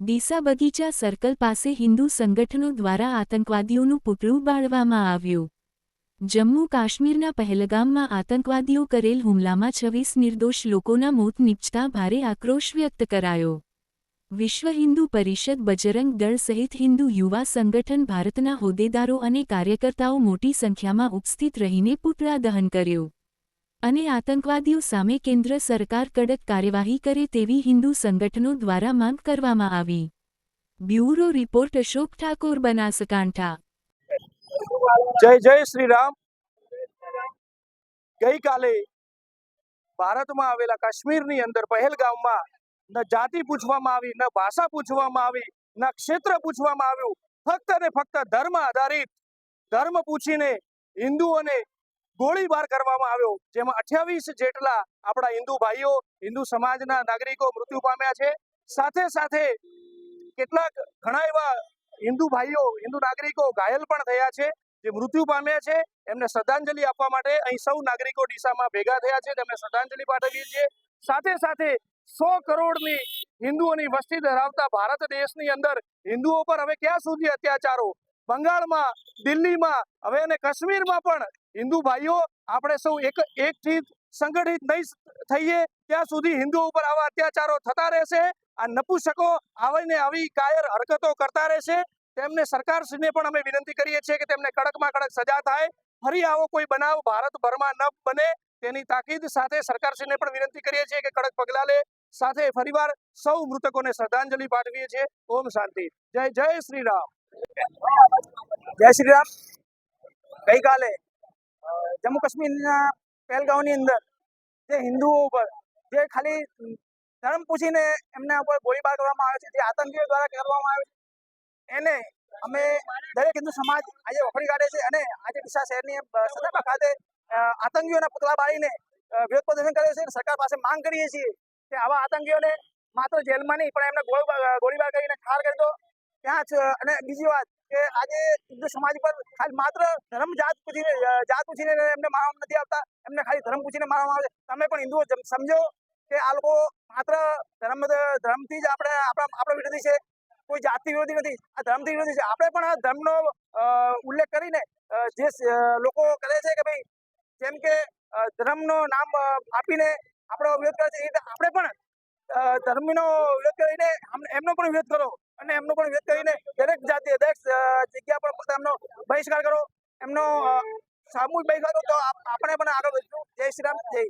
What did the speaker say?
ડીસા બગીચા સર્કલ પાસે હિન્દુ સંગઠનો દ્વારા આતંકવાદીઓનું પુતળું બાળવામાં આવ્યું. જમ્મુ કાશ્મીરના પહેલગામમાં આતંકવાદીઓ કરેલ હુમલામાં છવ્વીસ નિર્દોષ લોકોના મોત નીપજતા ભારે આક્રોશ વ્યક્ત કરાયો. વિશ્વ હિન્દુ પરિષદ બજરંગ દળ સહિત હિન્દુ યુવા સંગઠન ભારતના હોદ્દેદારો અને કાર્યકર્તાઓ મોટી સંખ્યામાં ઉપસ્થિત રહીને પુતળા દહન કર્યું. અને આતંકવાદીઓ સામે કેન્દ્ર સરકાર કડક કાર્યવાહી કરે તેવી હિન્દુ સંગઠનો દ્વારા માંગ કરવામાં આવી. Bureau report Ashok Thakor, Banaskantha. જય જય શ્રી રામ ગઈકાલે ભારતમાં આવેલા કાશ્મીરની અંદર પહેલગામમાં ન જાતિ પૂછવામાં આવી, ન ભાષા પૂછવામાં આવી, ન ક્ષેત્ર પૂછવામાં આવ્યું. ફક્ત ને ફક્ત ધર્મ આધારિત ધર્મ પૂછીને હિન્દુઓને ગોળીબાર કરવામાં આવ્યો. જેમાં અઠ્યાવીસ જેટલા આપણા હિન્દુ ભાઈઓ, હિન્દુ સમાજના નાગરિકો મૃત્યુ પામ્યા છે. સાથે સાથે કેટલાક ઘણા એવા હિન્દુ ભાઈઓ, હિન્દુ નાગરિકો ઘાયલ પણ થયા છે, જે મૃત્યુ પામ્યા છે. એમને શ્રદ્ધાંજલિ આપવા માટે અહીં સૌ નાગરિકો ડીસામાં ભેગા થયા છે તેમને શ્રદ્ધાંજલિ પાઠવીએ છીએ. સાથે સાથે સો કરોડની હિન્દુઓની વસ્તી ધરાવતા ભારત દેશની અંદર હિન્દુઓ પર હવે ક્યાં સુધી અત્યાચારો? બંગાળમાં, દિલ્હીમાં, હવે અને કાશ્મીરમાં પણ હિન્દુ ભાઈઓ, આપણે સૌ એક, એકથી સંગઠિત નહીં થઈએ, ત્યાં સુધી હિન્દુઓ ઉપર આવા અત્યાચારો થતા રહેશે, આ નપુસકો આવીને આવી કાયર હરકતો કરતા રહેશે. તેમને સરકારશ્રીને પણ અમે વિનંતી કરીએ છીએ કે તેમને કડકમાં કડક સજા થાય. ફરી આવો કોઈ બનાવ ભારતભરમાં ન બને. તેની તાકીદ સાથે સરકારશ્રીને પણ વિનંતી કરીએ છીએ કે કડક પગલાં લે સાથે ફરીવાર સૌ મૃતકોને શ્રદ્ધાંજલિ પાઠવીએ છીએ. ઓમ શાંતિ. જય જય શ્રી રામ જય શ્રી રામ ગઈકાલે જમ્મુ કાશ્મીરના પહેલગાંવની અંદર જે હિન્દુઓ ઉપર જે ખાલી ધર્મ પૂછીને એમના ઉપર ગોળીબાર કરવામાં આવે છે જે આતંકીઓ દ્વારા કરવામાં આવે છે એને અમે દરેક હિન્દુ સમાજ આજે વખોડી કાઢે છે અને આજે ડીસા શહેરની અ, ખાતે આતંકીઓના પુતળા બાળીને વિરોધ પ્રદર્શન કર્યો છે. સરકાર પાસે માંગ કરીએ છીએ કે આવા આતંકીઓને માત્ર જેલમાં નહીં, પણ એમને ગોળીબાર કરીને ઠાર કરી દો. ત્યાં જ અને બીજી વાત કે આજે હિન્દુ સમાજ પર ખાલી માત્ર ધર્મ જાત પૂછીને જાત પૂછીને એમને મારવામાં નથી આવતા. એમને ખાલી ધર્મ પૂછીને મારવામાં આવે તમે પણ હિન્દુઓ સમજો કે આ લોકો માત્ર ધર્મ ધર્મથી જ આપણે, આપણા આપણા વિરોધી છે. કોઈ જાતિ વિરોધી નથી. આ ધર્મથી વિરોધી છે. આપણે પણ આ ધર્મનો ઉલ્લેખ કરીને જે લોકો કરે છે કે ભાઈ જેમ કે ધર્મનો નામ આપીને આપણો વિરોધ કરે છે, એ રીતે આપણે પણ ધર્મનો વિરોધ કરીને એમનો પણ વિરોધ કરો અને એમનો પણ વિરોધ કરીને દરેક જાતિ દરેક જગ્યા પર પોતાનો બહિષ્કાર કરો, એમનો સામૂહિક બહિષ્કાર કરો, તો આપણે પણ આગળ વધશું જય શ્રી રામ, જય.